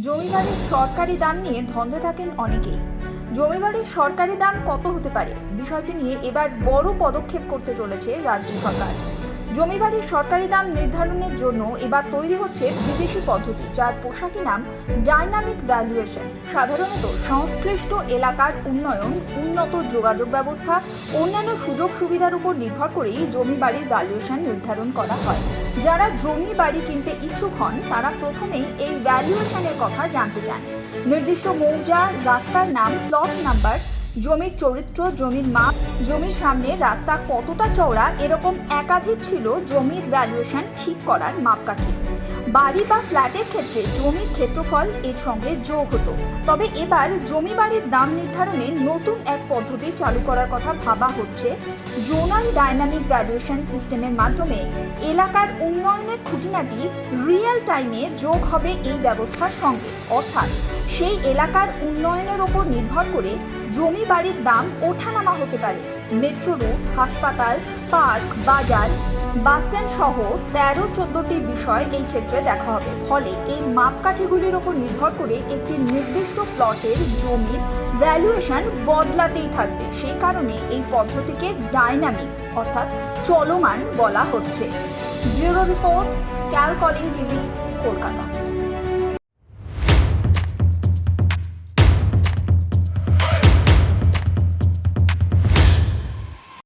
জমিবাড়ির সরকারি দাম নিয়ে ধন্দে থাকেন অনেকেই। জমিবাড়ির সরকারি দাম কত হতে পারে? বিষয়টি নিয়ে এবার বড় পদক্ষেপ করতে চলেছে রাজ্য সরকার। জমিবাড়ির সরকারি দাম নির্ধারণের জন্য এবার তৈরি হচ্ছে বিদেশি পদ্ধতি, যার পোশাকি নাম ডাইনামিক ভ্যালুয়েশন। সাধারণত সংশ্লিষ্ট এলাকার উন্নয়ন, উন্নত যোগাযোগ ব্যবস্থা, অন্যান্য সুযোগ সুবিধার উপর নির্ভর করেই জমি বাড়ির ভ্যালুয়েশন নির্ধারণ করা হয়। যারা জমি বাড়ি কিনতে ইচ্ছুক হন, তারা প্রথমেই এই ভ্যালুয়েশনের কথা জানতে চান। নির্দিষ্ট মৌজা, রাস্তার নাম, প্লট নাম্বার জমির চরিত্র, জমির মাপ জমির সামনে রাস্তা কতটা চওড়া, এরকম একাধিক ছিল জমির ভ্যালুয়েশন ঠিক করার মাপকাঠি। বাড়ি বা ফ্ল্যাটের ক্ষেত্রে জমির ক্ষেত্রফল এর সঙ্গে যোগ হতো। তবে এবার জমি বাড়ির দাম নির্ধারণে নতুন এক পদ্ধতি চালু করার কথা ভাবা হচ্ছে জোনাল ডাইনামিক ভ্যালুয়েশন সিস্টেমের মাধ্যমে। এলাকার উন্নয়নের খুঁটিনাটি রিয়েল টাইমে যোগ হবে এই ব্যবস্থার সঙ্গে। অর্থাৎ সেই এলাকার উন্নয়নের ওপর নির্ভর করে জমি বাড়ির দাম ওঠানামা হতে পারে। মেট্রো রুট হাসপাতাল, পার্ক, বাজার বাসস্ট্যান্ড সহ তেরো চোদ্দটি বিষয় এই ক্ষেত্রে দেখা হবে। ফলে এই মাপকাঠিগুলির ওপর নির্ভর করে একটি নির্দিষ্ট প্লটের জমির ভ্যালুয়েশন বদলাতেই থাকবে। সেই কারণে এই পদ্ধতিকে ডাইনামিক অর্থাৎ চলমান বলা হচ্ছে। ব্যুরো রিপোর্ট ক্যালকলিং টিভি, কলকাতা।